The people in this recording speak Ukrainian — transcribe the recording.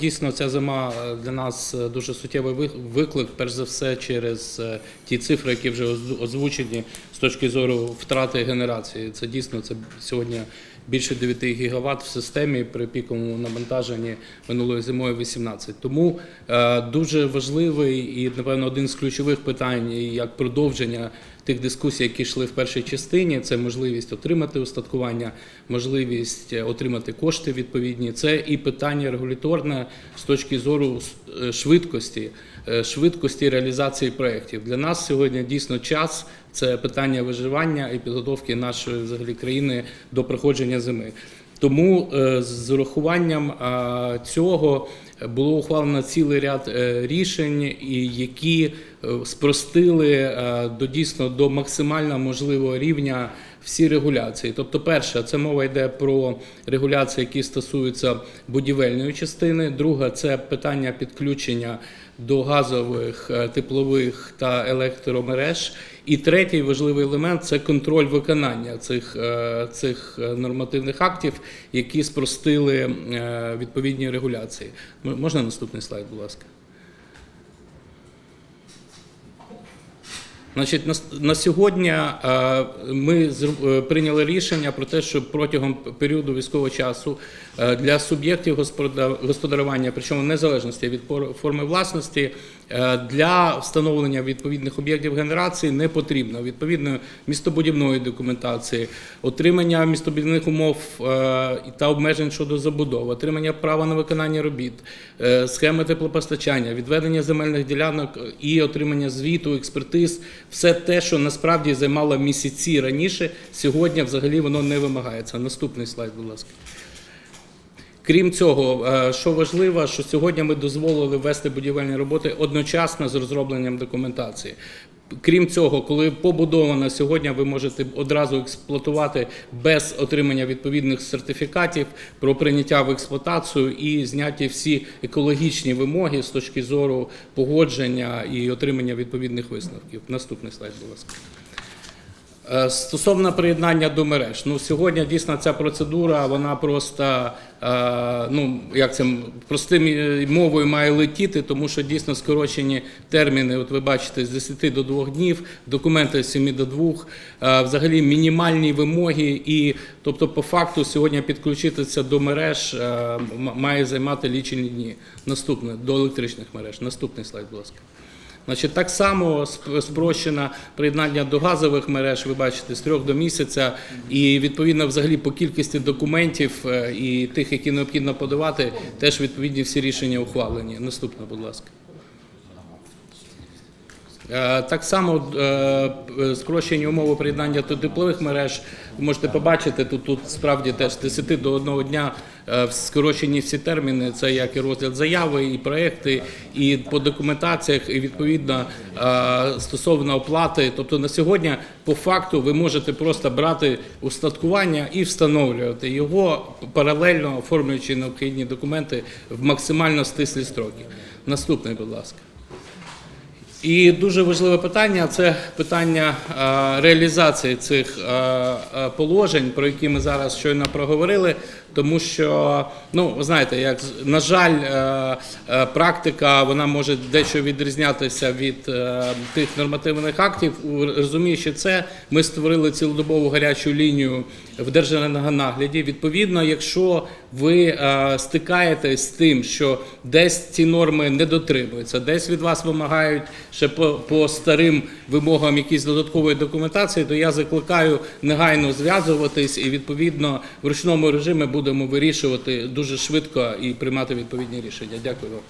Дійсно, ця зима е, для нас е, дуже суттєвий виклик, перш за все, через е, ті цифри, які вже оз- озвучені з точки зору втрати генерації. Це дійсно це сьогодні більше 9 гігаватт в системі при піковому навантаженні минулої зимою 18. Тому дуже важливий і, напевно, один з ключових питань, як продовження тих дискусій, які йшли в першій частині, це можливість отримати устаткування, можливість е, отримати кошти відповідні. Це і питання регуляторне з точки зору е, швидкості, е, швидкості реалізації проєктів. Для нас сьогодні дійсно час це питання виживання і підготовки нашої взагалі країни до проходження зими. Тому е, з урахуванням е, цього було ухвалено цілий ряд е, рішень, які е, спростили е, до дійсно до максимально можливого рівня всі регуляції. Тобто, перше, це мова йде про регуляції, які стосуються будівельної частини. Друга це питання підключення до газових, е, теплових та електромереж. І третій важливий елемент це контроль виконання цих, е, цих е, нормативних актів, які спростили відповідні регуляції. Можна наступний слайд, будь ласка. Значить, на, на сьогодні е, ми з, е, прийняли рішення про те, що протягом періоду військового часу е, для суб'єктів господа- господарювання, причому в незалежності від форми власності, для встановлення відповідних об'єктів генерації не потрібно відповідної містобудівної документації, отримання містобудівних умов е, та обмежень щодо забудови, отримання права на виконання робіт, е, схеми теплопостачання, відведення земельних ділянок і отримання звіту, експертиз, все те, що насправді займало місяці раніше, сьогодні взагалі воно не вимагається. Наступний слайд, будь ласка. Крім цього, е, що важливо, що сьогодні ми дозволили вести будівельні роботи одночасно з розробленням документації. Крім цього, коли побудовано сьогодні, ви можете одразу експлуатувати без отримання відповідних сертифікатів про прийняття в експлуатацію і зняті всі екологічні вимоги з точки зору погодження і отримання відповідних висновків. Наступний слайд, будь ласка. Е, Стосовно приєднання до мереж, ну сьогодні дійсно ця процедура, вона просто е, ну як це простим мовою має летіти, тому що дійсно скорочені терміни. От ви бачите, з 10 до 2 днів, документи з 7 до 2, е, взагалі мінімальні вимоги, і тобто, по факту, сьогодні підключитися до мереж має займати лічені дні. Наступне до електричних мереж. Наступний слайд, будь ласка. Значить, так само спрощено приєднання до газових мереж, ви бачите, з трьох до місяця, і відповідно взагалі по кількості документів е, і тих, які необхідно подавати, теж відповідні всі рішення ухвалені. Наступна, будь ласка. Е, Так само е, скорочені умови приєднання до теплових мереж. Ви можете побачити, тут, тут справді теж з 10 до одного дня е, скорочені всі терміни. Це як і розгляд заяви, і проекти, і по документаціях, і відповідно е, стосовно оплати. Тобто на сьогодні по факту ви можете просто брати устаткування і встановлювати його паралельно оформлюючи необхідні документи в максимально стислі строки. Наступний, будь ласка. І дуже важливе питання це питання е, реалізації цих е, е, положень, про які ми зараз щойно проговорили. Тому що, ну ви знаєте, як на жаль, практика вона може дещо відрізнятися від тих нормативних актів. Розуміючи це, ми створили цілодобову гарячу лінію в держенергонагляді. Відповідно, якщо ви стикаєтесь з тим, що десь ці норми не дотримуються, десь від вас вимагають ще по, по старим вимогам якісь додаткової документації, то я закликаю негайно зв'язуватись і відповідно в ручному режимі будемо вирішувати дуже швидко і приймати відповідні рішення. Дякую вам.